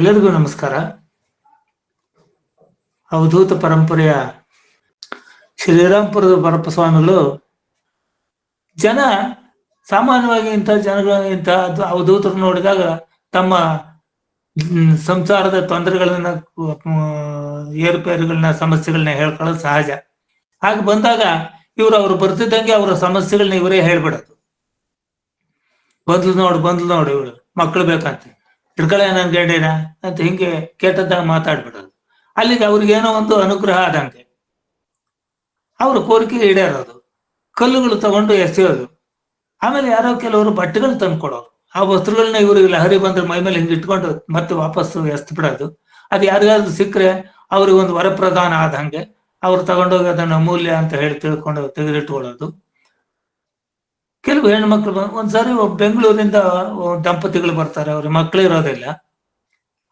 ಎಲ್ಲರಿಗೂ ನಮಸ್ಕಾರ. ಅವಧೂತ ಪರಂಪರೆಯ ಶ್ರೀರಾಮ್ಪುರದ ಪರಪ್ಪ ಸ್ವಾಮಿಗಳು ಜನ ಸಾಮಾನ್ಯವಾಗಿ ಇಂಥ ಜನಗಳ ಇಂಥ ಅವಧೂತರು ನೋಡಿದಾಗ ತಮ್ಮ ಸಂಸಾರದ ತೊಂದರೆಗಳನ್ನ ಏರುಪೇರುಗಳನ್ನ, ಸಮಸ್ಯೆಗಳನ್ನ ಹೇಳ್ಕೊಳ್ಳೋದು ಸಹಜ. ಹಾಗೆ ಬಂದಾಗ ಇವರು ಅವ್ರು ಬರ್ತಿದ್ದಂಗೆ ಅವರ ಸಮಸ್ಯೆಗಳನ್ನ ಇವರೇ ಹೇಳ್ಬಿಡೋದು. ಬಂದ್ಲು ನೋಡು ಬಂದ್ಲು ನೋಡು ಇವಳು ಮಕ್ಕಳು ಬೇಕಂತ. ಹಿಡ್ಕಳ ನನ್ ಗಂಡೇನ? ಅಂತ ಹಿಂಗೆ ಕೆಟ್ಟದ್ದಾಗ ಮಾತಾಡ್ಬಿಡೋದು. ಅಲ್ಲಿಗೆ ಅವ್ರಿಗೆ ಏನೋ ಒಂದು ಅನುಗ್ರಹ ಆದಂಗೆ. ಅವ್ರ ಕೋರಿಕೆ ಈಡೇರೋದು. ಕಲ್ಲುಗಳು ತಗೊಂಡು ಎಸೆಯೋದು. ಆಮೇಲೆ ಯಾರೋ ಕೆಲವರು ಬಟ್ಟೆಗಳು ತಂದ್ಕೊಡೋರು ಆ ವಸ್ತ್ರಗಳನ್ನ ಇವ್ರಿಗೆ ಲಹರಿ ಬಂದ್ರೆ ಮೈ ಮೇಲೆ ಹಿಂಗೆ ಇಟ್ಕೊಂಡು ಮತ್ತೆ ವಾಪಸ್ ಎಸ್ತು ಬಿಡೋದು ಅದು ಯಾರಿಗಾದ್ರೂ ಸಿಕ್ಕರೆ ಅವ್ರಿಗೆ ಒಂದು ವರಪ್ರದಾನ ಆದಂಗೆ. ಅವ್ರು ತಗೊಂಡೋಗಿ ಅದನ್ನ ಅಮೂಲ್ಯ ಅಂತ ಹೇಳಿ ತಿಳ್ಕೊಂಡು ತೆಗೆದಿಟ್ಕೊಳ್ಳೋದು. ಕೆಲವು ಹೆಣ್ಣು ಬ- ಒಂದ್ಸಾರಿ ಬೆಂಗಳೂರಿಂದ ದಂಪತಿಗಳು ಬರ್ತಾರೆ, ಅವ್ರ ಮಕ್ಕಳು ಇರೋದಿಲ್ಲ.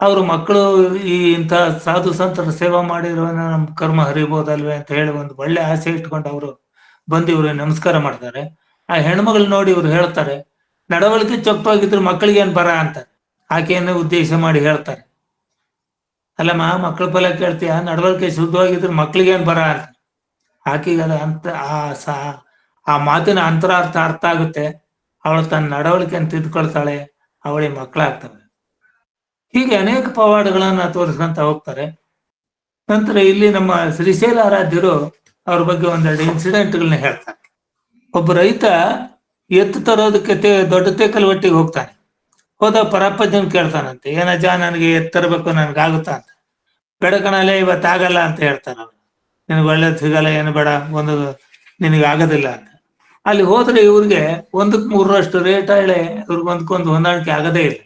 ಅವ್ರ ಮಕ್ಕಳು ಈ ಇಂಥ ಸಾಧು ಸಂತರ ಸೇವಾ ಮಾಡಿರೋ ನಮ್ಮ ಕರ್ಮ ಹರಿಬೋದಲ್ವೇ ಅಂತ ಹೇಳಿ ಒಂದು ಒಳ್ಳೆ ಆಸೆ ಇಟ್ಕೊಂಡು ಅವರು ಬಂದು ಇವರು ನಮಸ್ಕಾರ ಮಾಡ್ತಾರೆ. ಆ ಹೆಣ್ಮಗಳು ನೋಡಿ ಇವ್ರು ಹೇಳ್ತಾರೆ, ನಡವಳಿಕೆ ಚೊಪ್ಪಾಗಿದ್ರು ಮಕ್ಕಳಿಗೆ ಏನ್ ಬರ ಅಂತ. ಆಕೆಯನ್ನು ಉದ್ದೇಶ ಮಾಡಿ ಹೇಳ್ತಾರೆ. ಅಲ್ಲಮ್ಮ ಮಕ್ಕಳ ಫಲ ಕೇಳ್ತೀಯ? ನಡವಳಿಕೆ ಶುದ್ಧವಾಗಿದ್ರು ಮಕ್ಕಳಿಗೆ ಏನ್ ಬರ ಅಂತ. ಆಕೆಗೆ ಅಂತ, ಆ ಸಾ ಆ ಮಾತಿನ ಅಂತರಾರ್ಥ ಅರ್ಥ ಆಗುತ್ತೆ. ಅವಳು ತನ್ನ ನಡವಳಿಕೆಯನ್ನು ತಿದ್ಕೊಳ್ತಾಳೆ ಅವಳಿ ಮಕ್ಕಳಾಗ್ತವೆ ಹೀಗೆ ಅನೇಕ ಪವಾಡಗಳನ್ನ ತೋರಿಸ್ಕೊಂತ ಹೋಗ್ತಾರೆ. ನಂತರ ಇಲ್ಲಿ ನಮ್ಮ ಶ್ರೀಶೈಲ ಆರಾಧ್ಯರು ಅವ್ರ ಬಗ್ಗೆ ಒಂದೆರಡು ಇನ್ಸಿಡೆಂಟ್ಗಳನ್ನ ಹೇಳ್ತಾರೆ. ಒಬ್ಬ ರೈತ ಎತ್ತು ತರೋದಕ್ಕೆ ದೊಡ್ಡ ತೇಕಲ್ ಒಟ್ಟಿಗೆ ಹೋಗ್ತಾನೆ. ಹೋದ ಪರಪ್ಪಜ್ಜನ್ ಕೇಳ್ತಾನಂತೆ ಏನಜ್ಜ ನನಗೆ ಎತ್ತರಬೇಕು ತರಬೇಕು, ನನ್ಗಾಗುತ್ತಾ ಅಂತ. ಬೆಡಕಣಲೆ ಇವತ್ತಾಗಲ್ಲ ಅಂತ ಹೇಳ್ತಾನ ಅವ್ನು. ನಿನಗೆ ಒಳ್ಳೇದು ಸಿಗಲ್ಲ, ಏನು ಬೇಡ, ಒಂದು ನಿನಗೆ ಆಗೋದಿಲ್ಲ ಅಂತ. ಅಲ್ಲಿ ಹೋದ್ರೆ ಇವ್ರಿಗೆ ಒಂದಕ್ಕೆ ಮೂರರಷ್ಟು ರೇಟ್ ಹೇಳಿ ಇವ್ರಿಗೆ ಒಂದ್ಕೊಂದು ಹೊಂದಾಣಿಕೆ ಆಗದೇ ಇಲ್ಲ.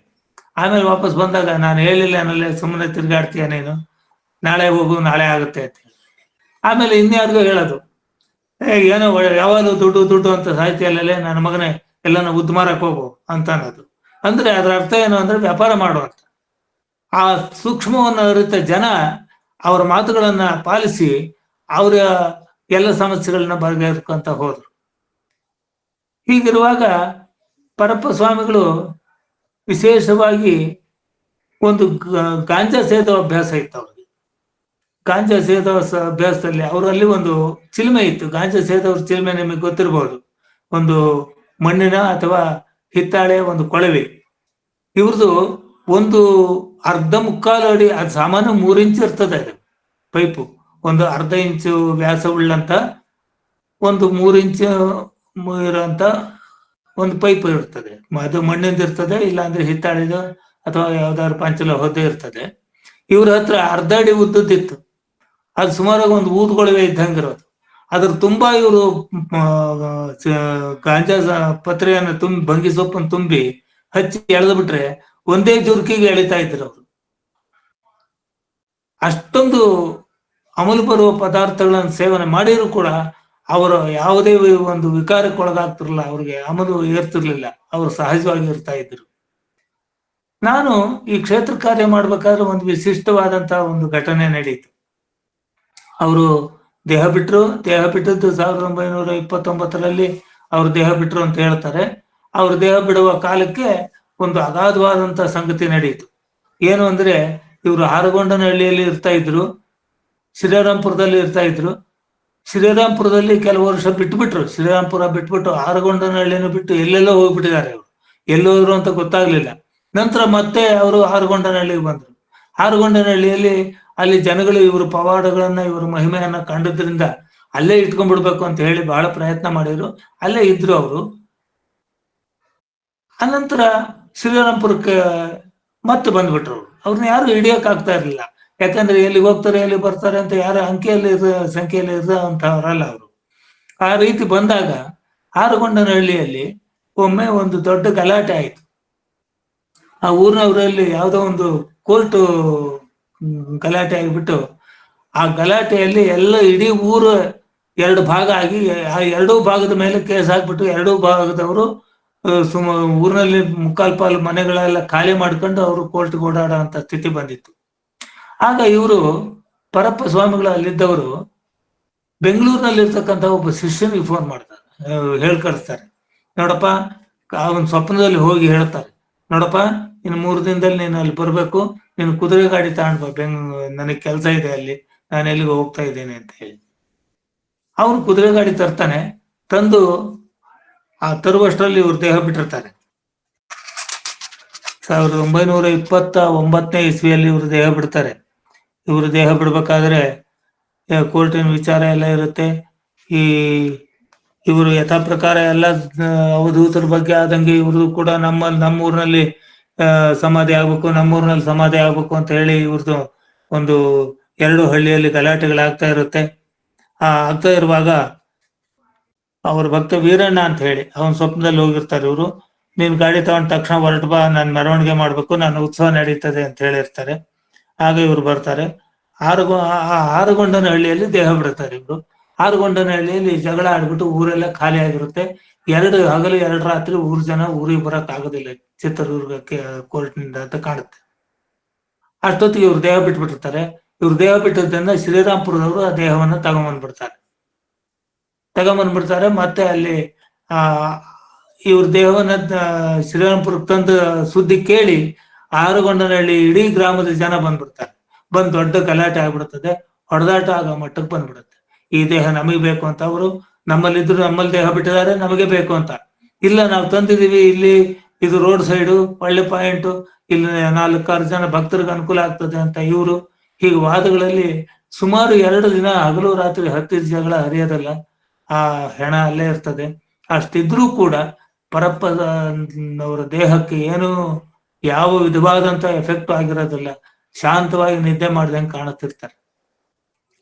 ಆಮೇಲೆ ವಾಪಸ್ ಬಂದಾಗ ನಾನು ಹೇಳಿಲ್ಲ ಅನ್ನಲ್ಲೇ ಸುಮ್ಮನೆ ತಿರ್ಗಾಡ್ತೀಯ ನೀನು? ನಾಳೆ ಹೋಗು, ನಾಳೆ ಆಗುತ್ತೆ ಅಂತ ಆಮೇಲೆ ಇನ್ಯಾರಿಗೂ ಹೇಳೋದು. ಏನೋ ಯಾವಾಗಲೂ ದುಡ್ಡು ದುಡ್ಡು ಅಂತ ಸಾಹಿತ್ಯಲ್ಲೇ ನನ್ನ ಮಗನೇ, ಎಲ್ಲಾನು ಮಾರಕ್ ಹೋಗು ಅಂತ ಅನ್ನೋದು. ಅಂದ್ರೆ ಅದರ ಅರ್ಥ ಏನು ಅಂದ್ರೆ ವ್ಯಾಪಾರ ಮಾಡೋ ಅಂತ. ಆ ಸೂಕ್ಷ್ಮವನ್ನು ಅರಿತ ಜನ ಅವರ ಮಾತುಗಳನ್ನ ಪಾಲಿಸಿ ಅವರ ಎಲ್ಲ ಸಮಸ್ಯೆಗಳನ್ನ ಬಗೆಹರಿಸ್ಕೊಂತ ಹೋದ್ರು. ಹೀಗಿರುವಾಗ ಪರಪ್ಪ ಸ್ವಾಮಿಗಳು ವಿಶೇಷವಾಗಿ ಒಂದು ಗಾಂಜಾ ಸೇದೋ ಅಭ್ಯಾಸ ಇತ್ತು ಅವ್ರಿಗೆ. ಗಾಂಜಾ ಸೇದೋ ಅಭ್ಯಾಸದಲ್ಲಿ ಅವರಲ್ಲಿ ಒಂದು ಚಿಲ್ಮೆ ಇತ್ತು. ಗಾಂಜಾ ಸೇದೋರ್ ಚಿಲ್ಮೆ ನಿಮಗೆ ಗೊತ್ತಿರಬಹುದು ಒಂದು ಮಣ್ಣಿನ ಅಥವಾ ಹಿತ್ತಾಳೆ ಒಂದು ಕೊಳವೆ. ಇವ್ರದ್ದು ಒಂದು ಅರ್ಧ ಮುಕ್ಕಾಲು ಅಡಿ, ಅದು ಸಾಮಾನ್ಯ ಮೂರು ಇಂಚು ಇರ್ತದೆ ಅದು ಪೈಪು. ಒಂದು ಅರ್ಧ ಇಂಚು ವ್ಯಾಸ ಉಳ್ಳಂತ ಒಂದು ಮೂರು ಇಂಚು ಇರೋಂತ ಒಂದು ಪೈಪ್ ಇರ್ತದೆ. ಅದು ಮಣ್ಣಿಂದ ಇರ್ತದೆ, ಇಲ್ಲಾಂದ್ರೆ ಹಿತ್ತಾಳಿದ ಅಥವಾ ಯಾವ್ದಾದ್ರು ಪಂಚಲ ಹೊದ್ದೆ ಇರ್ತದೆ. ಇವ್ರ ಹತ್ರ ಅರ್ಧ ಅಡಿ ಉದ್ದದ್ದಿತ್ತು ಅದು ಸುಮಾರಾಗಿ ಒಂದು ಊದ್ಗೊಳವೆ ಇದ್ದಂಗಿರೋದು ಅದ್ರ ತುಂಬಾ ಇವರು ಗಾಂಜಾ ಪತ್ರೆಯನ್ನ ಪತ್ರೆಯನ್ನು ತುಂಬಿ, ಬಂಗಿ ಸೊಪ್ಪನ್ನು ತುಂಬಿ ಹಚ್ಚಿ ಎಳೆದು ಬಿಟ್ರೆ ಒಂದೇ ಜುರ್ಕಿಗೆ ಎಳಿತಾ ಇದ್ರು ಅವರು. ಅಷ್ಟೊಂದು ಅಮಲು ಬರುವ ಪದಾರ್ಥಗಳನ್ನು ಸೇವನೆ ಮಾಡಿದ್ರು ಕೂಡ ಅವರು ಯಾವುದೇ ಒಂದು ವಿಕಾರಕ್ಕೆ ಒಳಗಾಗ್ತಿರ್ಲಿಲ್ಲ ಅವ್ರಿಗೆ ಆಮದು ಏರ್ತಿರ್ಲಿಲ್ಲ, ಅವರು ಸಹಜವಾಗಿ ಇರ್ತಾ ಇದ್ರು. ನಾನು ಈ ಕ್ಷೇತ್ರ ಕಾರ್ಯ ಮಾಡ್ಬೇಕಾದ್ರೆ ಒಂದು ವಿಶಿಷ್ಟವಾದಂತಹ ಒಂದು ಘಟನೆ ನಡೀತು. ಅವರು ದೇಹ ಬಿಟ್ರು, ದೇಹ ಬಿಟ್ಟದ್ದು ಸಾವಿರದ ಒಂಬೈನೂರ ಇಪ್ಪತ್ತೊಂಬತ್ತರಲ್ಲಿ ಅವ್ರ ದೇಹ ಬಿಟ್ರು ಅಂತ ಹೇಳ್ತಾರೆ. ಅವ್ರ ದೇಹ ಬಿಡುವ ಕಾಲಕ್ಕೆ ಒಂದು ಅಗಾಧವಾದಂತ ಸಂಗತಿ ನಡೆಯಿತು ಏನು ಅಂದ್ರೆ ಇವರು ಹಾರಗೊಂಡನಹಳ್ಳಿಯಲ್ಲಿ ಇರ್ತಾ ಇದ್ರು, ಶ್ರೀರಾಮ್ಪುರದಲ್ಲಿ ಇರ್ತಾ ಇದ್ರು. ಶ್ರೀರಾಮ್ಪುರದಲ್ಲಿ ಕೆಲವು ವರ್ಷ ಬಿಟ್ಬಿಟ್ರು. ಶ್ರೀರಾಮ್ಪುರ ಬಿಟ್ಬಿಟ್ಟು ಆರಗೊಂಡನಹಳ್ಳಿನ ಬಿಟ್ಟು ಎಲ್ಲೆಲ್ಲೋ ಹೋಗ್ಬಿಟ್ಟಿದ್ದಾರೆ ಅವರು. ಎಲ್ಲೋದ್ರು ಅಂತ ಗೊತ್ತಾಗ್ಲಿಲ್ಲ. ನಂತರ ಮತ್ತೆ ಅವರು ಆರಗೊಂಡನಹಳ್ಳಿಗೆ ಬಂದ್ರು. ಆರಗೊಂಡನಹಳ್ಳಿಯಲ್ಲಿ ಅಲ್ಲಿ ಜನಗಳು ಇವರು ಪವಾಡಗಳನ್ನ, ಇವರು ಮಹಿಮೆಯನ್ನ ಕಂಡದ್ರಿಂದ ಅಲ್ಲೇ ಇಟ್ಕೊಂಡ್ಬಿಡ್ಬೇಕು ಅಂತ ಹೇಳಿ ಬಹಳ ಪ್ರಯತ್ನ ಮಾಡಿದ್ರು. ಅಲ್ಲೇ ಇದ್ರು ಅವರು. ಅನಂತರ ಶ್ರೀರಾಮ್ಪುರಕ್ಕೆ ಮತ್ತೆ ಬಂದ್ಬಿಟ್ರು ಅವ್ರು. ಅವ್ರನ್ನ ಯಾರು ಹಿಡಿಯಕ್ ಆಗ್ತಾ ಇರ್ಲಿಲ್ಲ. ಯಾಕಂದ್ರೆ ಎಲ್ಲಿ ಹೋಗ್ತಾರೆ, ಎಲ್ಲಿ ಬರ್ತಾರೆ ಅಂತ ಯಾರ ಅಂಕೆಯಲ್ಲಿ ಇರ ಸಂಖ್ಯೆಯಲ್ಲಿ ಇರೋಂಥವ್ರಲ್ಲ ಅವರು. ಆ ರೀತಿ ಬಂದಾಗ ಹಾರಗೊಂಡನಹಳ್ಳಿಯಲ್ಲಿ ಒಮ್ಮೆ ಒಂದು ದೊಡ್ಡ ಗಲಾಟೆ ಆಯಿತು. ಆ ಊರಿನವರಲ್ಲಿ ಯಾವುದೋ ಒಂದು ಕೋರ್ಟ್ ಗಲಾಟೆ ಆಗಿಬಿಟ್ಟು ಆ ಗಲಾಟೆಯಲ್ಲಿ ಎಲ್ಲ ಇಡೀ ಊರು ಎರಡು ಭಾಗ ಆಗಿ, ಆ ಎರಡೂ ಭಾಗದ ಮೇಲೆ ಕೇಸ್ ಹಾಕ್ಬಿಟ್ಟು ಎರಡೂ ಭಾಗದವರು ಸುಮ, ಊರಿನಲ್ಲಿ ಮುಕ್ಕಾಲ್ ಪಾಲು ಮನೆಗಳೆಲ್ಲ ಖಾಲಿ ಮಾಡ್ಕೊಂಡು ಅವರು ಕೋರ್ಟ್ಗೆ ಓಡಾಡೋ ಅಂತ ಸ್ಥಿತಿ ಬಂದಿತ್ತು. ಆಗ ಇವರು ಪರಪ್ಪ ಸ್ವಾಮಿಗಳು ಅಲ್ಲಿದ್ದವರು ಬೆಂಗಳೂರಿನಲ್ಲಿರ್ತಕ್ಕಂಥ ಒಬ್ಬ ಶಿಷ್ಯನಿಗೆ ಫೋನ್ ಮಾಡ್ತಾರೆ. ಹೇಳ್ಕಳಿಸ್ತಾರೆ ನೋಡಪ್ಪ ನೋಡಪ್ಪ ಅವನ್ ಸ್ವಪ್ನದಲ್ಲಿ ಹೋಗಿ ಹೇಳ್ತಾರೆ. ನೋಡಪ್ಪ, ಇನ್ನು ಮೂರು ದಿನದಲ್ಲಿ ನೀನು ಅಲ್ಲಿ ಬರಬೇಕು. ನೀನು ಕುದುರೆ ಗಾಡಿ ತಗೊಂಡ್ ಬಾ. ಬೆಂಗ್, ನನಗೆ ಕೆಲಸ ಇದೆ ಅಲ್ಲಿ. ನಾನು ಎಲ್ಲಿಗೆ ಹೋಗ್ತಾ ಇದ್ದೇನೆ ಅಂತ ಹೇಳಿ. ಅವನು ಕುದುರೆ ಗಾಡಿ ತರ್ತಾನೆ. ತಂದು ಆ ತರುವಷ್ಟರಲ್ಲಿ ಇವ್ರು ದೇಹ ಬಿಟ್ಟಿರ್ತಾರೆ. ಸಾವಿರದ ಒಂಬೈನೂರ ಇಪ್ಪತ್ತ ಒಂಬತ್ತನೇ ಇಸ್ವಿಯಲ್ಲಿ ಇವರು ದೇಹ ಬಿಡ್ತಾರೆ. ಇವರು ದೇಹ ಬಿಡ್ಬೇಕಾದ್ರೆ ಕೋರ್ಟಿನ ವಿಚಾರ ಎಲ್ಲ ಇರುತ್ತೆ. ಈ, ಇವರು ಯಥಾ ಪ್ರಕಾರ ಎಲ್ಲ ಅವಧೂತರ ಬಗ್ಗೆ ಆದಂಗೆ ಇವ್ರದ್ದು ಕೂಡ ನಮ್ಮ, ನಮ್ಮೂರಿನಲ್ಲಿ ಸಮಾಧಿ ಆಗ್ಬೇಕು, ನಮ್ಮೂರಿನಲ್ಲಿ ಸಮಾಧಿ ಆಗ್ಬೇಕು ಅಂತ ಹೇಳಿ ಇವ್ರದ್ದು ಒಂದು ಎರಡು ಹಳ್ಳಿಯಲ್ಲಿ ಗಲಾಟೆಗಳಾಗ್ತಾ ಇರುತ್ತೆ. ಆ, ಆಗ್ತಾ ಇರುವಾಗ ಅವ್ರ ಭಕ್ತ ವೀರಣ್ಣ ಅಂತ ಹೇಳಿ, ಅವನ್ ಸ್ವಪ್ನದಲ್ಲಿ ಹೋಗಿರ್ತಾರೆ ಇವರು. ನೀನ್ ಗಾಡಿ ತಗೊಂಡ ತಕ್ಷಣ ಹೊರಟ ಬಾ, ನಾನು ಮೆರವಣಿಗೆ ಮಾಡ್ಬೇಕು, ನಾನು ಉತ್ಸವ ನಡೀತದೆ ಅಂತ ಹೇಳಿರ್ತಾರೆ. ಆಗ ಇವ್ರು ಬರ್ತಾರೆ. ಆರುಗೊ ಹಳ್ಳಿಯಲ್ಲಿ ದೇಹ ಬಿಡ್ತಾರೆ ಇವ್ರು. ಆರುಗೊಂಡನ ಹಳ್ಳಿಯಲ್ಲಿ ಜಗಳ ಆಡ್ಬಿಟ್ಟು ಊರೆಲ್ಲ ಖಾಲಿ ಆಗಿರುತ್ತೆ. ಎರಡು ಹಗಲು ಎರಡು ರಾತ್ರಿ ಊರ್ ಜನ ಊರಿಗೆ ಬರಕ್ ಆಗೋದಿಲ್ಲ ಚಿತ್ರದುರ್ಗಕ್ಕೆ ಕೋರ್ಟ್ನಿಂದ ಅಂತ ಕಾಣುತ್ತೆ. ಅಷ್ಟೊತ್ತಿಗೆ ಇವ್ರು ದೇಹ ಬಿಟ್ಬಿಟ್ಟಿರ್ತಾರೆ. ಇವ್ರು ದೇಹ ಬಿಟ್ಟದ್ರಿಂದ ಶ್ರೀರಾಮ್ಪುರದವರು ಆ ದೇಹವನ್ನ ತಗೊಂಬಂದ್ಬಿಡ್ತಾರೆ. ತಗೊಂಬಂದ್ಬಿಡ್ತಾರೆ. ಮತ್ತೆ ಅಲ್ಲಿ, ಆ, ಇವ್ರ ದೇಹವನ್ನ ಶ್ರೀರಾಮ್ಪುರಕ್ಕೆ ತಂದು ಸುದ್ದಿ ಕೇಳಿ ಆರುಗೊಂಡನಹಳ್ಳಿ ಇಡೀ ಗ್ರಾಮದ ಜನ ಬಂದ್ಬಿಡ್ತಾರೆ. ಬಂದ್ ದೊಡ್ಡ ಗಲಾಟೆ ಆಗ್ಬಿಡ್ತದೆ ಹೊಡೆದಾಟ ಆಗೋ ಮಟ್ಟಕ್ಕೆ ಬಂದ್ಬಿಡುತ್ತೆ. ಈ ದೇಹ ನಮಗೆ ಬೇಕು ಅಂತ ಅವರು, ನಮ್ಮಲ್ಲಿದ್ರು ನಮ್ಮಲ್ಲಿ ದೇಹ ಬಿಟ್ಟಿದ್ದಾರೆ, ನಮಗೆ ಬೇಕು ಅಂತ. ಇಲ್ಲ ನಾವು ತಂದಿದೀವಿ ಇಲ್ಲಿ, ಇದು ರೋಡ್ ಸೈಡು ಒಳ್ಳೆ ಪಾಯಿಂಟ್, ಇಲ್ಲಿ ನಾಲ್ಕಾರು ಜನ ಭಕ್ತರಿಗೆ ಅನುಕೂಲ ಆಗ್ತದೆ ಅಂತ ಇವರು. ಹೀಗೆ ವಾದಗಳಲ್ಲಿ ಸುಮಾರು ಎರಡು ದಿನ ಹಗಲು ರಾತ್ರಿ ಹತ್ತಿದ ಜಗಳ ಹರಿಯೋದಲ್ಲ, ಆ ಹೆಣ ಅಲ್ಲೇ ಇರ್ತದೆ. ಅಷ್ಟಿದ್ರೂ ಕೂಡ ಪರಪ್ಪನವರ ದೇಹಕ್ಕೆ ಏನು ಯಾವ ವಿಧವಾದಂತ ಎಫೆಕ್ಟ್ ಆಗಿರೋದಿಲ್ಲ. ಶಾಂತವಾಗಿ ನಿದ್ದೆ ಮಾಡ್ದಂಗೆ ಕಾಣುತ್ತಿರ್ತಾರೆ.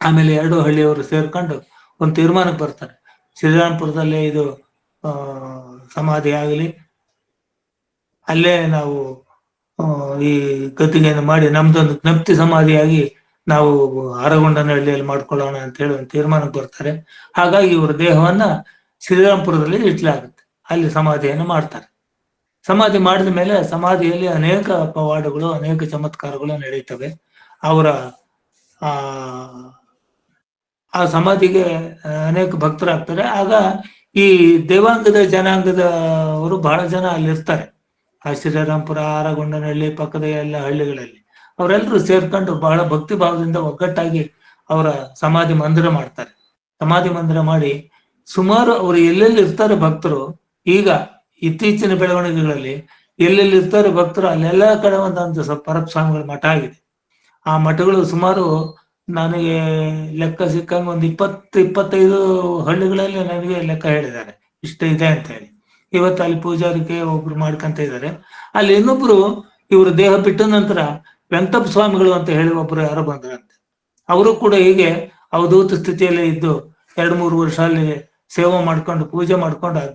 ಆಮೇಲೆ ಎರಡು ಹಳ್ಳಿಯವರು ಸೇರ್ಕೊಂಡು ಒಂದು ತೀರ್ಮಾನಕ್ಕೆ ಬರ್ತಾರೆ. ಶ್ರೀರಾಮ್ಪುರದಲ್ಲೇ ಇದು ಸಮಾಧಿ ಆಗಲಿ. ಅಲ್ಲೇ ನಾವು ಈ ಗದ್ದಿಗೆಯನ್ನು ಮಾಡಿ ನಮ್ದೊಂದು ಜ್ಞಪ್ತಿ ಸಮಾಧಿಯಾಗಿ ನಾವು ಆರಗೊಂಡನಹಳ್ಳಿಯಲ್ಲಿ ಮಾಡ್ಕೊಳ್ಳೋಣ ಅಂತ ಹೇಳಿ ಒಂದು ತೀರ್ಮಾನಕ್ಕೆ ಬರ್ತಾರೆ. ಹಾಗಾಗಿ ಇವರ ದೇಹವನ್ನ ಶ್ರೀರಾಮ್ಪುರದಲ್ಲಿ ಇಟ್ಲಾಗುತ್ತೆ ಅಲ್ಲಿ ಸಮಾಧಿಯನ್ನು ಮಾಡ್ತಾರೆ. ಸಮಾಧಿ ಮಾಡಿದ ಮೇಲೆ ಸಮಾಧಿಯಲ್ಲಿ ಅನೇಕ ಪವಾಡಗಳು ಅನೇಕ ಚಮತ್ಕಾರಗಳು ನಡೆಯುತ್ತವೆ. ಅವರ, ಆ ಆ ಸಮಾಧಿಗೆ ಅನೇಕ ಭಕ್ತರಾಗ್ತಾರೆ ಆಗ ಈ ದೇವಾಂಗದ ಜನಾಂಗದವರು ಬಹಳ ಜನ ಅಲ್ಲಿ ಇರ್ತಾರೆ ಆ ಶ್ರೀರಾಮ್ಪುರ ಆರಗೊಂಡನಹಳ್ಳಿ, ಪಕ್ಕದ ಎಲ್ಲ ಹಳ್ಳಿಗಳಲ್ಲಿ. ಅವರೆಲ್ಲರೂ ಸೇರ್ಕೊಂಡು ಬಹಳ ಭಕ್ತಿ ಭಾವದಿಂದ ಒಗ್ಗಟ್ಟಾಗಿ ಅವರ ಸಮಾಧಿ ಮಂದಿರ ಮಾಡ್ತಾರೆ. ಸಮಾಧಿ ಮಂದಿರ ಮಾಡಿ ಸುಮಾರು ಅವರು ಎಲ್ಲೆಲ್ಲಿ ಇರ್ತಾರೆ ಭಕ್ತರು, ಈಗ ಇತ್ತೀಚಿನ ಬೆಳವಣಿಗೆಗಳಲ್ಲಿ ಎಲ್ಲೆಲ್ಲಿ ಇರ್ತಾರೆ ಭಕ್ತರು ಅಲ್ಲೆಲ್ಲ ಕಡೆ ಒಂದಂತ ಪರಪ್ ಸ್ವಾಮಿಗಳ ಮಠ ಆಗಿದೆ. ಆ ಮಠಗಳು ಸುಮಾರು ನನಗೆ ಲೆಕ್ಕ ಸಿಕ್ಕಂಗ ಒಂದು ಇಪ್ಪತ್ತು, ಇಪ್ಪತ್ತೈದು ಹಳ್ಳಿಗಳಲ್ಲಿ ನನಗೆ ಲೆಕ್ಕ ಹೇಳಿದ್ದಾರೆ. ಇಷ್ಟ ಇದೆ ಅಂತ ಹೇಳಿ. ಇವತ್ತು ಅಲ್ಲಿ ಪೂಜಾರಿಕೆ ಒಬ್ರು ಮಾಡ್ಕೊಂತ ಇದ್ದಾರೆ. ಅಲ್ಲಿ ಇನ್ನೊಬ್ರು ಇವರು ದೇಹ ಬಿಟ್ಟ ನಂತರ ವೆಂಕಟಪ್ಪ ಸ್ವಾಮಿಗಳು ಅಂತ ಹೇಳಿ ಒಬ್ರು ಯಾರೋ ಬಂದ್ರಂತೆ ಅವರು ಕೂಡ ಹೀಗೆ ಅವಧೂತ ಸ್ಥಿತಿಯಲ್ಲೇ ಇದ್ದು ಎರಡು, ಮೂರು ವರ್ಷ ಅಲ್ಲಿ ಸೇವೆ ಮಾಡ್ಕೊಂಡು ಪೂಜೆ ಮಾಡ್ಕೊಂಡು ಆ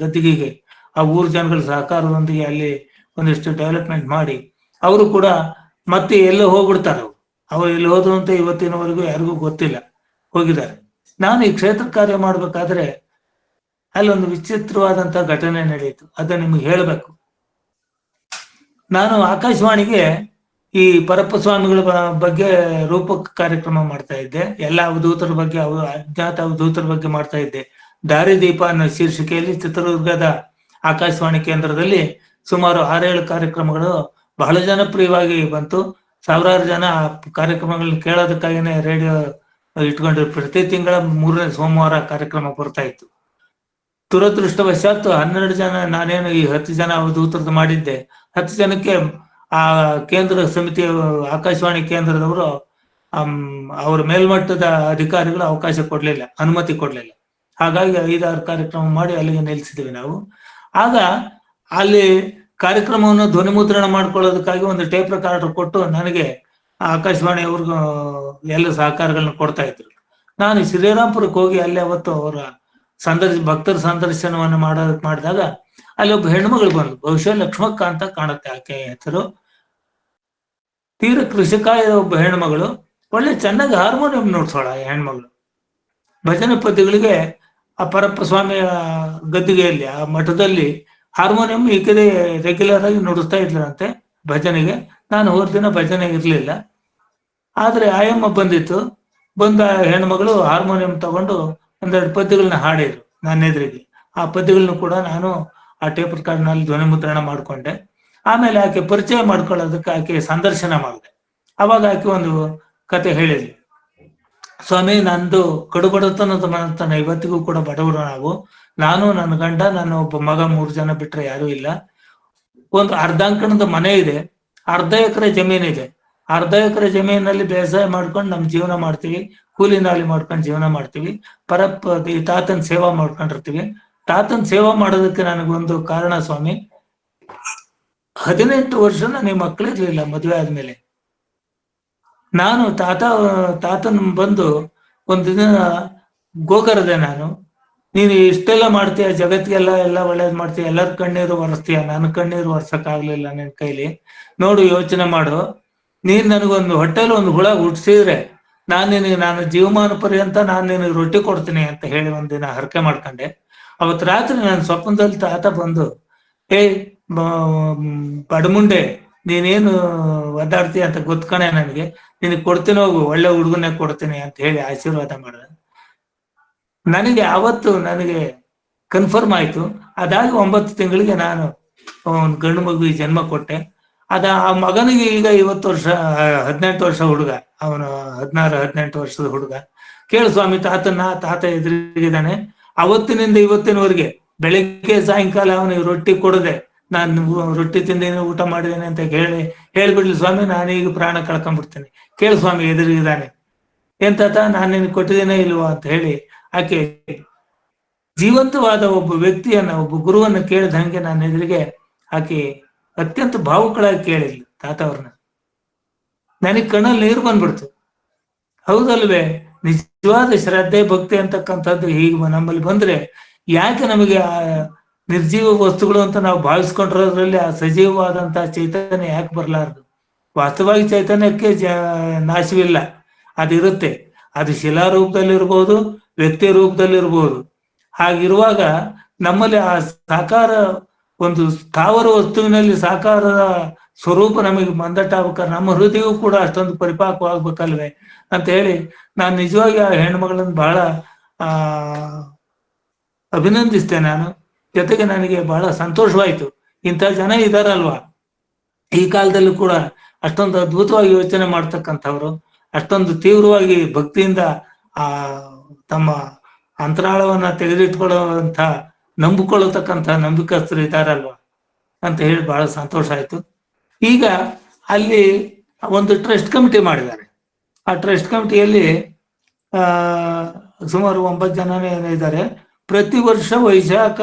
ಆ ಊರ್ ಜನಗಳ ಸಹಕಾರದೊಂದಿಗೆ ಅಲ್ಲಿ ಒಂದಿಷ್ಟು ಡೆವಲಪ್ಮೆಂಟ್ ಮಾಡಿ, ಅವರು ಕೂಡ ಮತ್ತೆ ಎಲ್ಲೋ ಹೋಗ್ಬಿಡ್ತಾರೆ ಅವರು. ಅವ್ರು ಎಲ್ಲಿ ಹೋದ್ರು ಅಂತ ಇವತ್ತಿನವರೆಗೂ ಯಾರಿಗೂ ಗೊತ್ತಿಲ್ಲ. ಹೋಗಿದ್ದಾರೆ. ನಾನು ಈ ಕ್ಷೇತ್ರ ಕಾರ್ಯ ಮಾಡ್ಬೇಕಾದ್ರೆ ಅಲ್ಲೊಂದು ವಿಚಿತ್ರವಾದಂತ ಘಟನೆ ನಡೆಯಿತು ಅದನ್ನ ನಿಮ್ಗೆ ಹೇಳಬೇಕು. ನಾನು ಆಕಾಶವಾಣಿಗೆ ಈ ಪರಪ್ಪ ಸ್ವಾಮಿಗಳ ಬಗ್ಗೆ ರೂಪಕ ಕಾರ್ಯಕ್ರಮ ಮಾಡ್ತಾ ಇದ್ದೆ. ಎಲ್ಲ ಅವಧೂತರ ಬಗ್ಗೆ ಅಜ್ಞಾತ ಅವಧೂತರ ಬಗ್ಗೆ ಮಾಡ್ತಾ ಇದ್ದೆ. ದಾರಿದೀಪ ಅನ್ನೋ ಶೀರ್ಷಿಕೆಯಲ್ಲಿ ಚಿತ್ರದುರ್ಗದ ಆಕಾಶವಾಣಿ ಕೇಂದ್ರದಲ್ಲಿ ಸುಮಾರು ಆರೇಳು ಕಾರ್ಯಕ್ರಮಗಳು ಬಹಳ ಜನಪ್ರಿಯವಾಗಿ ಬಂತು. ಸಾವಿರಾರು ಜನ ಕಾರ್ಯಕ್ರಮಗಳನ್ನ ಕೇಳೋದಕ್ಕಾಗಿನೇ ರೇಡಿಯೋ ಇಟ್ಕೊಂಡಿರು ಪ್ರತಿ ತಿಂಗಳ ಮೂರನೇ ಸೋಮವಾರ ಕಾರ್ಯಕ್ರಮ ಬರ್ತಾ ಇತ್ತು. ದುರದೃಷ್ಟವಶಾತ್ ಹನ್ನೆರಡು ಜನ, ನಾನೇನು ಈ ಹತ್ತು ಜನ ಅವಧೂತರದ್ದು ಮಾಡಿದ್ದೆ. ಹತ್ತು ಜನಕ್ಕೆ ಆ ಕೇಂದ್ರ ಸಮಿತಿ, ಆಕಾಶವಾಣಿ ಕೇಂದ್ರದವರು ಅವರ ಮೇಲ್ಮಟ್ಟದ ಅಧಿಕಾರಿಗಳು ಅವಕಾಶ ಕೊಡ್ಲಿಲ್ಲ, ಅನುಮತಿ ಕೊಡ್ಲಿಲ್ಲ. ಹಾಗಾಗಿ ಐದಾರು ಕಾರ್ಯಕ್ರಮ ಮಾಡಿ ಅಲ್ಲಿಗೆ ನಿಲ್ಸಿದ್ವಿ ನಾವು. ಆಗ ಅಲ್ಲಿ ಕಾರ್ಯಕ್ರಮವನ್ನು ಧ್ವನಿಮುದ್ರಣ ಮಾಡ್ಕೊಳ್ಳೋದಕ್ಕಾಗಿ ಒಂದು ಟೇಪ್ ರೆಕಾರ್ಡರ್ ಕೊಟ್ಟು ನನಗೆ ಆಕಾಶವಾಣಿ ಅವ್ರಿಗೂ ಎಲ್ಲ ಸಹಕಾರಗಳನ್ನ ಕೊಡ್ತಾ ಇದ್ರು. ನಾನು ಶ್ರೀರಾಮ್ಪುರಕ್ಕೆ ಹೋಗಿ ಅಲ್ಲಿ ಅವತ್ತು ಅವರ ಸಂದರ್ಶ, ಭಕ್ತರ ಸಂದರ್ಶನವನ್ನು ಮಾಡೋದಕ್ಕೆ ಮಾಡಿದಾಗ ಅಲ್ಲಿ ಒಬ್ಬ ಹೆಣ್ಮಗಳು ಬಂದು ಬಹುಶಃ ಲಕ್ಷ್ಮಕ್ಕ ಅಂತ ಕಾಣುತ್ತೆ ಆಕೆ ಹೆಸರು. ತೀರ ಕೃಷಿಕ ಒಬ್ಬ ಹೆಣ್ಮಗಳು ಒಳ್ಳೆ ಚೆನ್ನಾಗಿ ಹಾರ್ಮೋನಿಯಂ ನೋಡ್ಸೋಳ ಹೆಣ್ಮಗಳು ಭಜನೆ ಪದ್ಯಗಳಿಗೆ ಆ ಪರಪ್ಪ ಸ್ವಾಮಿಯ ಗದ್ದಿಗೆಯಲ್ಲಿ, ಆ ಮಠದಲ್ಲಿ ಹಾರ್ಮೋನಿಯಂ ಈಕೆದೆ ರೆಗ್ಯುಲರ್ ಆಗಿ ನುಡಿಸ್ತಾ ಇದ್ರಂತೆ ಭಜನೆಗೆ. ನಾನು ಹೋದ ದಿನ ಭಜನೆ ಇರ್ಲಿಲ್ಲ. ಆದ್ರೆ ಆಯಮ್ಮ ಬಂದಿತ್ತು. ಬಂದ ಹೆಣ್ಮಗಳು ಹಾರ್ಮೋನಿಯಂ ತಗೊಂಡು ಒಂದೆರಡು ಪದ್ಯಗಳನ್ನ ಹಾಡಿದ್ರು ನನ್ನ ಎದುರಿಗೆ. ಆ ಪದ್ಯಗಳನ್ನ ಕೂಡ ನಾನು ಆ ಟೇಪ್ ರೆಕಾರ್ಡ್ನಲ್ಲಿ ಧ್ವನಿಮುದ್ರಣ ಮಾಡ್ಕೊಂಡೆ. ಆಮೇಲೆ ಆಕೆ ಪರಿಚಯ ಮಾಡ್ಕೊಳ್ಳೋದಕ್ಕೆ ಆಕೆ ಸಂದರ್ಶನ ಮಾಡಿದೆ. ಅವಾಗ ಆಕೆ ಒಂದು ಕತೆ ಹೇಳಿದ್ಲು. ಸ್ವಾಮಿ, ನಂದು ಕಡುಬಡತನ ಮನತನ ಇವತ್ತಿಗೂ ಕೂಡ ಬಡವರು ನಾವು. ನಾನು, ನನ್ನ ಗಂಡ, ನನ್ನ ಒಬ್ಬ ಮಗ ಮೂರು ಜನ ಬಿಟ್ರೆ ಯಾರು ಇಲ್ಲ. ಒಂದು ಅರ್ಧಾಂಕಣದ ಮನೆ ಇದೆ. ಅರ್ಧ ಎಕರೆ ಜಮೀನಿದೆ. ಅರ್ಧ ಎಕರೆ ಜಮೀನಲ್ಲಿ ಬೇಸಾಯ ಮಾಡ್ಕೊಂಡು ನಮ್ ಜೀವನ ಮಾಡ್ತೀವಿ. ಕೂಲಿ ನಾಲಿ ಮಾಡ್ಕೊಂಡು ಜೀವನ ಮಾಡ್ತೀವಿ. ಪರಪ್ಪ, ಈ ತಾತನ್ ಸೇವಾ ಮಾಡ್ಕೊಂಡಿರ್ತೀವಿ. ತಾತನ್ ಸೇವಾ ಮಾಡೋದಕ್ಕೆ ನನಗೊಂದು ಕಾರಣ ಸ್ವಾಮಿ, ಹದಿನೆಂಟು ವರ್ಷ ನನಗೆ ಮಕ್ಕಳಿರ್ಲಿಲ್ಲ ಮದುವೆ ಆದ್ಮೇಲೆ. ನಾನು ತಾತ, ತಾತನ ಬಂದು ಒಂದು ದಿನ ಗೋಕರದೆ ನಾನು. ನೀನು ಇಷ್ಟೆಲ್ಲ ಮಾಡ್ತೀಯ ಜಗತ್ತಿಗೆಲ್ಲ ಎಲ್ಲ ಒಳ್ಳೇದ್ ಮಾಡ್ತೀಯ, ಎಲ್ಲರ ಕಣ್ಣೀರು ಒರೆಸ್ತೀಯ ನನ್ನ ಕಣ್ಣೀರು ಒರ್ಸಕ್ ಆಗ್ಲಿಲ್ಲ ನಿನ್ ಕೈಲಿ. ನೋಡು, ಯೋಚನೆ ಮಾಡು. ನೀನ್ ನನಗೊಂದು ಹೊಟ್ಟೆಲ್ ಒಂದು ಹುಳ ಹುಟ್ಟಿಸಿದ್ರೆ ನಾನ್ ನಿನಗೆ, ನಾನು ಜೀವಮಾನ ಪರ್ಯಂತ ನಾನ್ ನಿನಗೆ ರೊಟ್ಟಿ ಕೊಡ್ತೀನಿ ಅಂತ ಹೇಳಿ ಒಂದಿನ ಹರಕೆ ಮಾಡ್ಕೊಂಡೆ. ಅವತ್ ರಾತ್ರಿ ನಾನು ಸ್ವಪ್ನದಲ್ಲಿ ತಾತ ಬಂದು ಏಯ್ ಬಡಮುಂಡೆ, ನೀನೇನು ಒದ್ದಾಡ್ತೀಯ? ಅಂತ ಗೊತ್ಕಣೆ ನನಗೆ. ನಿನಗೆ ಕೊಡ್ತೀನಿ ಹೋಗು, ಒಳ್ಳೆ ಹುಡುಗನೇ ಕೊಡ್ತೀನಿ ಅಂತ ಹೇಳಿ ಆಶೀರ್ವಾದ ಮಾಡಿದ. ನನಗೆ ಅವತ್ತು ನನಗೆ ಕನ್ಫರ್ಮ್ ಆಯ್ತು. ಅದಾಗಿ ಒಂಬತ್ತು ತಿಂಗಳಿಗೆ ನಾನು ಒಂದು ಗಂಡು ಮಗುವಿಗೆ ಜನ್ಮ ಕೊಟ್ಟೆ. ಅದ ಆ ಮಗನಿಗೆ ಈಗ ಇವತ್ತು ವರ್ಷ, ಹದಿನೆಂಟು ವರ್ಷ ಹುಡುಗ, ಅವನು ಹದಿನಾರು, ಹದಿನೆಂಟು ವರ್ಷದ ಹುಡುಗ. ಕೇಳು ಸ್ವಾಮಿ, ತಾತನ, ತಾತ ಎದುರಿಗಿದ್ದಾನೆ. ಅವತ್ತಿನಿಂದ ಇವತ್ತಿನವರೆಗೆ ಬೆಳಿಗ್ಗೆ ಸಾಯಂಕಾಲ ಅವನಿಗೆ ರೊಟ್ಟಿ ಕೊಡದೆ ನಾನು ರೊಟ್ಟಿ ತಿಂದೇನೆ, ಊಟ ಮಾಡಿದೇನೆ ಅಂತ ಹೇಳಿ, ಹೇಳ್ಬಿಡ್ಲಿ ಸ್ವಾಮಿ ನಾನೀಗ ಪ್ರಾಣ ಕಳ್ಕೊಂಡ್ಬಿಡ್ತೇನೆ. ಕೇಳು ಸ್ವಾಮಿ ಎದುರಿಗಿದ್ದಾನೆ ತಾತ ನಾನು ನಿನ್ಗೆ ಕೊಟ್ಟಿದ್ದೇನೆ ಇಲ್ವಾ ಅಂತ ಹೇಳಿ ಆಕೆ ಜೀವಂತವಾದ ಒಬ್ಬ ವ್ಯಕ್ತಿಯನ್ನ, ಒಬ್ಬ ಗುರುವನ್ನ ಕೇಳಿದ ಹಂಗೆ ನಾನು ಎದುರಿಗೆ ಆಕೆ ಅತ್ಯಂತ ಭಾವುಕಳಾಗಿ ಕೇಳಿದ್ಲು ತಾತ ಅವ್ರನ್ನ. ನನಗೆ ಕಣ್ಣಲ್ಲಿ ನೀರು ಬಂದ್ಬಿಡ್ತು. ಹೌದಲ್ವೇ, ನಿಜವಾದ ಶ್ರದ್ಧೆ, ಭಕ್ತಿ ಅಂತಕ್ಕಂಥದ್ದು ಹೀಗೆ ನಮ್ಮಲ್ಲಿ ಬಂದ್ರೆ ಯಾಕೆ ನಮಗೆ ಆ ನಿರ್ಜೀವ ವಸ್ತುಗಳು ಅಂತ ನಾವು ಭಾವಿಸ್ಕೊಂಡಿರೋದ್ರಲ್ಲಿ ಆ ಸಜೀವವಾದಂತಹ ಚೈತನ್ಯ ಯಾಕೆ ಬರಲಾರದು? ವಾಸ್ತವವಾಗಿ ಚೈತನ್ಯಕ್ಕೆ ಜ, ನಾಶವಿಲ್ಲ. ಅದಿರುತ್ತೆ. ಅದು ಶಿಲಾ ರೂಪದಲ್ಲಿರ್ಬೋದು ವ್ಯಕ್ತಿ ರೂಪದಲ್ಲಿರ್ಬೋದು. ಹಾಗಿರುವಾಗ ನಮ್ಮಲ್ಲಿ ಆ ಸಾಕಾರ, ಒಂದು ಸ್ಥಾವರ ವಸ್ತುವಿನಲ್ಲಿ ಸಾಕಾರದ ಸ್ವರೂಪ ನಮಗೆ ಮಂದಟ್ಟಾಗ್ಬೇಕಾದ್ರೆ ನಮ್ಮ ಹೃದಯವೂ ಕೂಡ ಅಷ್ಟೊಂದು ಪರಿಪಾಕವಾಗ್ಬೇಕಲ್ವೇ? ಅಂತ ಹೇಳಿ ನಾನು ನಿಜವಾಗಿ ಆ ಹೆಣ್ಮಗಳನ್ನು ಬಹಳ, ಆ, ಅಭಿನಂದಿಸ್ತೇನೆ ನಾನು. ಜೊತೆಗೆ ನನಗೆ ಬಹಳ ಸಂತೋಷವಾಯ್ತು. ಇಂಥ ಜನ ಇದಾರಲ್ವಾ? ಈ ಕಾಲದಲ್ಲೂ ಕೂಡ ಅಷ್ಟೊಂದು ಅದ್ಭುತವಾಗಿ ಯೋಚನೆ ಮಾಡ್ತಕ್ಕಂಥವ್ರು, ಅಷ್ಟೊಂದು ತೀವ್ರವಾಗಿ ಭಕ್ತಿಯಿಂದ ಆ ತಮ್ಮ ಅಂತರಾಳವನ್ನ ತೆಗೆದಿಟ್ಕೊಳ್ಳುವಂತ ನಂಬಿಕೊಳ್ಳತಕ್ಕಂಥ ನಂಬಿಕಸ್ಥರು ಇದ್ದಾರಲ್ವಾ ಅಂತ ಹೇಳಿ ಬಹಳ ಸಂತೋಷ ಆಯ್ತು. ಈಗ ಅಲ್ಲಿ ಒಂದು ಟ್ರಸ್ಟ್ ಕಮಿಟಿ ಮಾಡಿದ್ದಾರೆ. ಆ ಟ್ರಸ್ಟ್ ಕಮಿಟಿಯಲ್ಲಿ ಸುಮಾರು ಒಂಬತ್ತು ಜನನೇ ಇದ್ದಾರೆ. ಪ್ರತಿ ವರ್ಷ ವೈಶಾಖ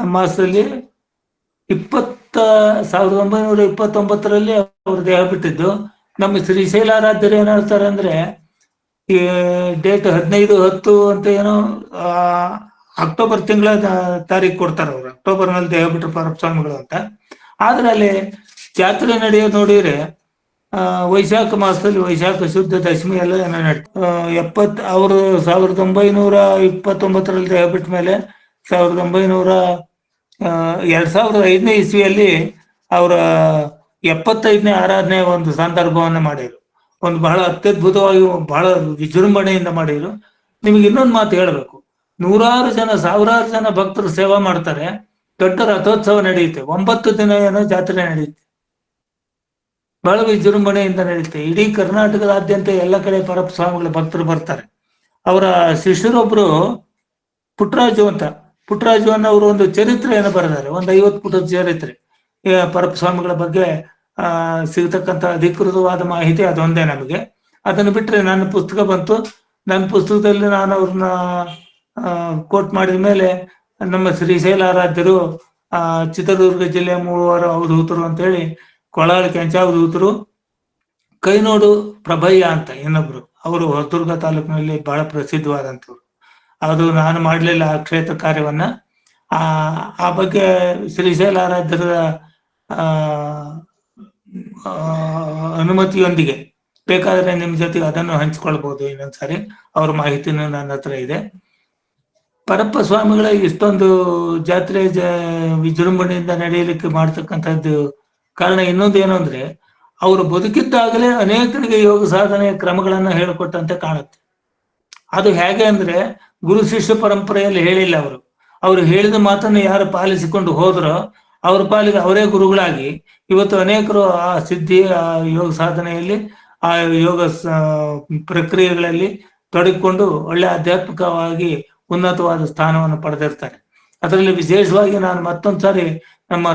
ಮಾಸದಲ್ಲಿ ಇಪ್ಪತ್ತ, ಸಾವಿರದ ಒಂಬೈನೂರ ಇಪ್ಪತ್ತೊಂಬತ್ತರಲ್ಲಿ ಅವ್ರ ದೇಹ ಬಿಟ್ಟಿದ್ದು? ನಮ್ಮ ಶ್ರೀಶೈಲಾರಾಧ್ಯರು ಏನ್ ಹೇಳ್ತಾರೆ ಅಂದ್ರೆ, ಈ ಡೇಟ್ ಹದಿನೈದು ಹತ್ತು ಅಂತ ಏನೋ, ಆ, ಅಕ್ಟೋಬರ್ ತಿಂಗಳ ತಾರೀಕು ಕೊಡ್ತಾರೆ ಅವ್ರು. ಅಕ್ಟೋಬರ್ನಲ್ಲಿ ದೇಹ ಬಿಟ್ಟರು ಪರಮ ಸ್ವಾಮಿಗಳು ಅಂತ. ಆದ್ರೆ ಅಲ್ಲಿ ಜಾತ್ರೆ ನಡೆಯೋದು ನೋಡಿದ್ರೆ, ಆ, ವೈಶಾಖ ಮಾಸದಲ್ಲಿ ವೈಶಾಖ ಶುದ್ಧ ದಶಮಿ ಎಲ್ಲ ಏನೋ ನಡ್ ಎಪ್ಪತ್ ಅವರು ಸಾವಿರದ ಒಂಬೈನೂರ ಇಪ್ಪತ್ತೊಂಬತ್ತರಲ್ಲಿ ದೇಹ ಬಿಟ್ಟ ಮೇಲೆ ಸಾವಿರದ ಒಂಬೈನೂರ ಎರಡ್ ಸಾವಿರದ ಐದನೇ ಇಸ್ವಿಯಲ್ಲಿ ಅವರ ಎಪ್ಪತ್ತೈದನೇ ಆರಾಧನೆ ಒಂದು ಸಂದರ್ಭವನ್ನು ಮಾಡಿದ್ರು. ಒಂದು ಬಹಳ ಅತ್ಯದ್ಭುತವಾಗಿ, ಬಹಳ ವಿಜೃಂಭಣೆಯಿಂದ ಮಾಡಿದ್ರು. ನಿಮಗೆ ಇನ್ನೊಂದು ಮಾತು ಹೇಳಬೇಕು. ನೂರಾರು ಜನ, ಸಾವಿರಾರು ಜನ ಭಕ್ತರು ಸೇವಾ ಮಾಡ್ತಾರೆ. ದೊಡ್ಡ ರಥೋತ್ಸವ ನಡೆಯುತ್ತೆ. ಒಂಬತ್ತು ದಿನ ಏನೋ ಜಾತ್ರೆ ನಡೆಯುತ್ತೆ. ಬಹಳ ವಿಜೃಂಭಣೆಯಿಂದ ನಡೆಯುತ್ತೆ. ಇಡೀ ಕರ್ನಾಟಕದಾದ್ಯಂತ ಎಲ್ಲ ಕಡೆ ಪರಪ ಸ್ವಾಮಿಗಳ ಭಕ್ತರು ಬರ್ತಾರೆ. ಅವರ ಶಿಷ್ಯರೊಬ್ರು ಪುಟ್ಟರಾಜು ಅಂತ. ಪುಟ್ಟರಾಜು ಅನ್ನೋರು ಒಂದು ಚರಿತ್ರೆಯನ್ನು ಬರೆದಾರೆ, ಒಂದು ಐವತ್ತು ಪುಟದ ಚರಿತ್ರೆ. ಪರಪ್ಪ ಸ್ವಾಮಿಗಳ ಬಗ್ಗೆ, ಆ ಸಿಗತಕ್ಕಂತ ಅಧಿಕೃತವಾದ ಮಾಹಿತಿ ಅದೊಂದೇ ನಮಗೆ. ಅದನ್ನು ಬಿಟ್ರೆ ನನ್ನ ಪುಸ್ತಕ ಬಂತು. ನನ್ನ ಪುಸ್ತಕದಲ್ಲಿ ನಾನು ಅವ್ರನ್ನ ಕೋಟ್ ಮಾಡಿದ ಮೇಲೆ ನಮ್ಮ ಶ್ರೀಶೈಲ ಆರಾಧ್ಯರು ಆ, ಚಿತ್ರದುರ್ಗ ಜಿಲ್ಲೆ ಮೂವರು ಅವಧೂತರು ಅಂತ ಹೇಳಿ ಕೊಳಾಳ ಕೆಂಚಾವಧೂತರು ಕೈನೋಡು ಪ್ರಭಯ್ಯ ಅಂತ ಇನ್ನೊಬ್ರು. ಅವರು ಹೊಸದುರ್ಗ ತಾಲೂಕಿನಲ್ಲಿ ಬಹಳ ಪ್ರಸಿದ್ಧವಾದಂಥವ್ರು. ಅದು ನಾನು ಮಾಡಲಿಲ್ಲ ಆ ಕ್ಷೇತ್ರ ಕಾರ್ಯವನ್ನ. ಆ ಆ ಬಗ್ಗೆ ಶ್ರೀಶೈಲಾರಾಧ್ಯರ ಅನುಮತಿಯೊಂದಿಗೆ ಬೇಕಾದರೆ ನಿಮ್ ಜೊತೆಗೆ ಅದನ್ನು ಹಂಚ್ಕೊಳ್ಬಹುದು ಇನ್ನೊಂದ್ಸರಿ. ಅವ್ರ ಮಾಹಿತಿನೂ ನನ್ನ ಹತ್ರ ಇದೆ. ಪರಪ್ಪ ಸ್ವಾಮಿಗಳ, ಇಷ್ಟೊಂದು ಜಾತ್ರೆ ಜ, ವಿಜೃಂಭಣೆಯಿಂದ ನಡೆಯಲಿಕ್ಕೆ ಮಾಡ್ತಕ್ಕಂಥದ್ದು ಕಾರಣ ಇನ್ನೊಂದು ಏನು ಅಂದ್ರೆ, ಅವರು ಬದುಕಿದ್ದಾಗಲೇ ಅನೇಕರಿಗೆ ಯೋಗ ಸಾಧನೆಯ ಕ್ರಮಗಳನ್ನ ಹೇಳಿಕೊಟ್ಟಂತೆ ಕಾಣುತ್ತೆ. ಅದು ಹೇಗೆ ಅಂದ್ರೆ ಗುರು ಶಿಷ್ಯ ಪರಂಪರೆಯಲ್ಲಿ ಹೇಳಿಲ್ಲ ಅವರು. ಅವರು ಹೇಳಿದ ಮಾತನ್ನು ಯಾರು ಪಾಲಿಸಿಕೊಂಡು ಹೋದ್ರೋ ಅವ್ರ ಪಾಲಿಗೆ ಅವರೇ ಗುರುಗಳಾಗಿ ಇವತ್ತು ಅನೇಕರು ಆ ಸಿದ್ಧಿ, ಆ ಯೋಗ ಸಾಧನೆಯಲ್ಲಿ, ಆ ಯೋಗ ಪ್ರಕ್ರಿಯೆಗಳಲ್ಲಿ ತೊಡಗಿಕೊಂಡು ಒಳ್ಳೆ ಆಧ್ಯಾತ್ಮಿಕವಾಗಿ ಉನ್ನತವಾದ ಸ್ಥಾನವನ್ನು ಪಡೆದಿರ್ತಾರೆ. ಅದರಲ್ಲಿ ವಿಶೇಷವಾಗಿ ನಾನು ಮತ್ತೊಂದ್ಸಾರಿ ನಮ್ಮ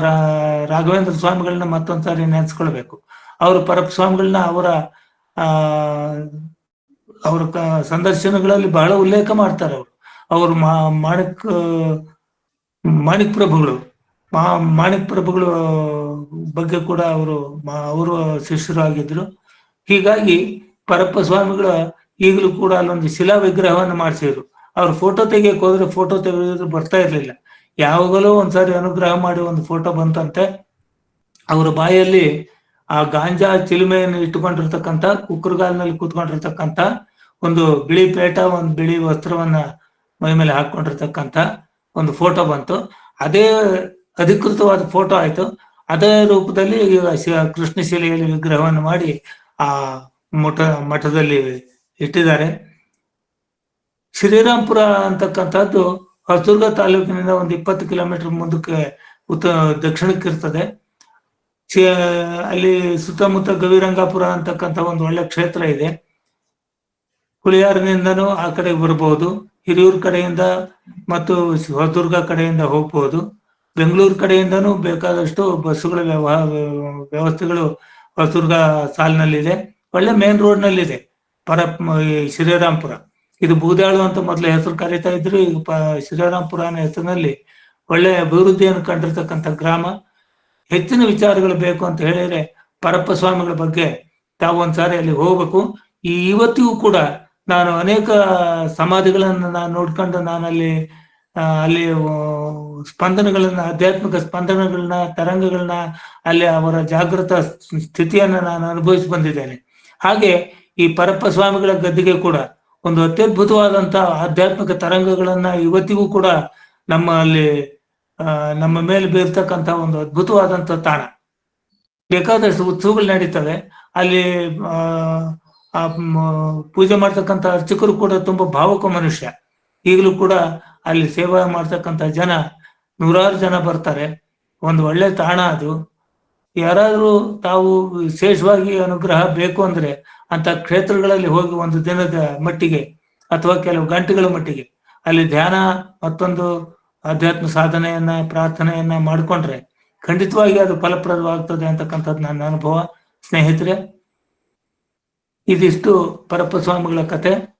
ರಾಘವೇಂದ್ರ ಸ್ವಾಮಿಗಳನ್ನ ಮತ್ತೊಂದ್ಸಾರಿ ನೆನೆಸ್ಕೊಳ್ಬೇಕು. ಅವರು ಪರಪ ಸ್ವಾಮಿಗಳನ್ನ ಅವರ, ಆ ಅವರ ಸಂದರ್ಶನಗಳಲ್ಲಿ ಬಹಳ ಉಲ್ಲೇಖ ಮಾಡ್ತಾರೆ ಅವರು. ಅವರು ಮಾಣಿಕ್ ಮಾಣಿಕ್ ಪ್ರಭುಗಳು ಮಾ ಮಾಣಿಕ್ ಪ್ರಭುಗಳು ಬಗ್ಗೆ ಕೂಡ ಅವರು ಅವರು ಶಿಷ್ಯರು ಆಗಿದ್ರು ಹೀಗಾಗಿ ಪರಪ್ಪ ಸ್ವಾಮಿಗಳು ಈಗಲೂ ಕೂಡ ಅಲ್ಲೊಂದು ಶಿಲಾ ವಿಗ್ರಹವನ್ನು ಮಾಡಿಸಿದ್ರು. ಅವ್ರ ಫೋಟೋ ತೆಗಿಯಕ್ಕೆ ಹೋದ್ರೆ ಫೋಟೋ ತೆಗೆದ್ರೆ ಬರ್ತಾ ಇರ್ಲಿಲ್ಲ. ಯಾವಾಗಲೂ ಒಂದ್ಸಾರಿ ಅನುಗ್ರಹ ಮಾಡಿ ಒಂದು ಫೋಟೋ ಬಂತಂತೆ, ಅವರ ಬಾಯಲ್ಲಿ ಆ ಗಾಂಜಾ ಚಿಲುಮೆಯನ್ನು ಇಟ್ಟುಕೊಂಡಿರ್ತಕ್ಕಂಥ, ಕುಕ್ಕರ್ಗಾಲ್ನಲ್ಲಿ ಕೂತ್ಕೊಂಡಿರ್ತಕ್ಕಂಥ ಒಂದು ಬಿಳಿ ಪೇಟ, ಒಂದು ಬಿಳಿ ವಸ್ತ್ರವನ್ನ ಮೈ ಮೇಲೆ ಹಾಕೊಂಡಿರ್ತಕ್ಕಂತ ಒಂದು ಫೋಟೋ ಬಂತು. ಅದೇ ಅಧಿಕೃತವಾದ ಫೋಟೋ ಆಯ್ತು. ಅದೇ ರೂಪದಲ್ಲಿ ಕೃಷ್ಣ ಶಿಲೆಯಲ್ಲಿ ವಿಗ್ರಹವನ್ನು ಮಾಡಿ ಆ ಮಠ, ಮಠದಲ್ಲಿ ಇಟ್ಟಿದ್ದಾರೆ. ಶ್ರೀರಾಮ್ಪುರ ಅಂತಕ್ಕಂಥದ್ದು ಹೊಸದುರ್ಗ ತಾಲೂಕಿನಿಂದ ಒಂದು ಇಪ್ಪತ್ತು ಕಿಲೋಮೀಟರ್ ಮುಂದಕ್ಕೆ ಉತ್ತ, ದಕ್ಷಿಣಕ್ಕೆ ಇರ್ತದೆ. ಅಲ್ಲಿ ಸುತ್ತಮುತ್ತ ಗವಿರಂಗಾಪುರ ಅಂತಕ್ಕಂಥ ಒಂದು ಒಳ್ಳೆ ಕ್ಷೇತ್ರ ಇದೆ. ಹುಳಿಯಾರಿನಿಂದನೂ ಆ ಕಡೆಗೆ ಬರ್ಬೋದು, ಹಿರಿಯೂರ್ ಕಡೆಯಿಂದ ಮತ್ತು ಹೊಸದುರ್ಗ ಕಡೆಯಿಂದ ಹೋಗ್ಬೋದು, ಬೆಂಗಳೂರು ಕಡೆಯಿಂದನೂ ಬೇಕಾದಷ್ಟು ಬಸ್ಸುಗಳ ವ್ಯವಸ್ಥೆಗಳು ಹೊಸದುರ್ಗ ಸಾಲಿನಲ್ಲಿದೆ. ಒಳ್ಳೆ ಮೇನ್ ರೋಡ್ ನಲ್ಲಿದೆ ಪರ ಶ್ರೀರಾಮ್ಪುರ ಇದು ಬೂದಾಳು ಅಂತ ಮೊದಲು ಹೆಸರು ಕರೀತಾ ಇದ್ರು, ಈಗ ಶ್ರೀರಾಮ್ಪುರ ಅನ್ನೋ ಹೆಸರಿನಲ್ಲಿ ಒಳ್ಳೆ ಅಭಿವೃದ್ಧಿಯನ್ನು ಕಂಡಿರ್ತಕ್ಕಂಥ ಗ್ರಾಮ. ಹೆಚ್ಚಿನ ವಿಚಾರಗಳು ಬೇಕು ಅಂತ ಹೇಳಿದ್ರೆ ಪರಪ್ಪ ಸ್ವಾಮಿಗಳ ಬಗ್ಗೆ ತಾವು ಒಂದ್ಸಾರಿ ಅಲ್ಲಿ ಹೋಗ್ಬೇಕು. ಇವತ್ತಿಗೂ ಕೂಡ ನಾನು ಅನೇಕ ಸಮಾಧಿಗಳನ್ನ ನಾನು ನೋಡ್ಕೊಂಡು ನಾನು ಅಲ್ಲಿ ಅಲ್ಲಿ ಸ್ಪಂದನಗಳನ್ನ, ಆಧ್ಯಾತ್ಮಿಕ ಸ್ಪಂದನಗಳನ್ನ, ತರಂಗಗಳನ್ನ ಅಲ್ಲಿ ಅವರ ಜಾಗೃತ ಸ್ಥಿತಿಯನ್ನ ನಾನು ಅನುಭವಿಸಿ ಬಂದಿದ್ದೇನೆ. ಹಾಗೆ ಈ ಪರಪ್ಪ ಸ್ವಾಮಿಗಳ ಗದ್ದಿಗೆ ಕೂಡ ಒಂದು ಅತ್ಯದ್ಭುತವಾದಂತಹ ಆಧ್ಯಾತ್ಮಿಕ ತರಂಗಗಳನ್ನ ಇವತ್ತಿಗೂ ಕೂಡ ನಮ್ಮ ಅಲ್ಲಿ ನಮ್ಮ ಮೇಲೆ ಬೀರ್ತಕ್ಕಂಥ ಒಂದು ಅದ್ಭುತವಾದಂತ ತಾಣ. ಬೇಕಾದಷ್ಟು ಉತ್ಸವಗಳು ನಡೀತವೆ. ಅಲ್ಲಿ ಆ, ಪೂಜೆ ಮಾಡ್ತಕ್ಕಂಥ ಅರ್ಚಕರು ಕೂಡ ತುಂಬಾ ಭಾವುಕ ಮನುಷ್ಯ. ಈಗಲೂ ಕೂಡ ಅಲ್ಲಿ ಸೇವೆ ಮಾಡ್ತಕ್ಕಂಥ ಜನ ನೂರಾರು ಜನ ಬರ್ತಾರೆ. ಒಂದು ಒಳ್ಳೆ ತಾಣ ಅದು. ಯಾರಾದ್ರೂ ತಾವು ವಿಶೇಷವಾಗಿ ಅನುಗ್ರಹ ಬೇಕು ಅಂದ್ರೆ ಅಂತ ಕ್ಷೇತ್ರಗಳಲ್ಲಿ ಹೋಗಿ ಒಂದು ದಿನದ ಮಟ್ಟಿಗೆ ಅಥವಾ ಕೆಲವು ಗಂಟೆಗಳ ಮಟ್ಟಿಗೆ ಅಲ್ಲಿ ಧ್ಯಾನ ಮತ್ತೊಂದು ಅಧ್ಯಾತ್ಮ ಸಾಧನೆಯನ್ನ ಪ್ರಾರ್ಥನೆಯನ್ನ ಮಾಡ್ಕೊಂಡ್ರೆ ಖಂಡಿತವಾಗಿ ಅದು ಫಲಪ್ರದವಾಗ್ತದೆ ಅಂತಕ್ಕಂಥದ್ದು ನನ್ನ ಅನುಭವ. ಸ್ನೇಹಿತರೆ ಇದಿಷ್ಟು ಪರಪ್ಪ ಸ್ವಾಮಿಗಳ ಕತೆ.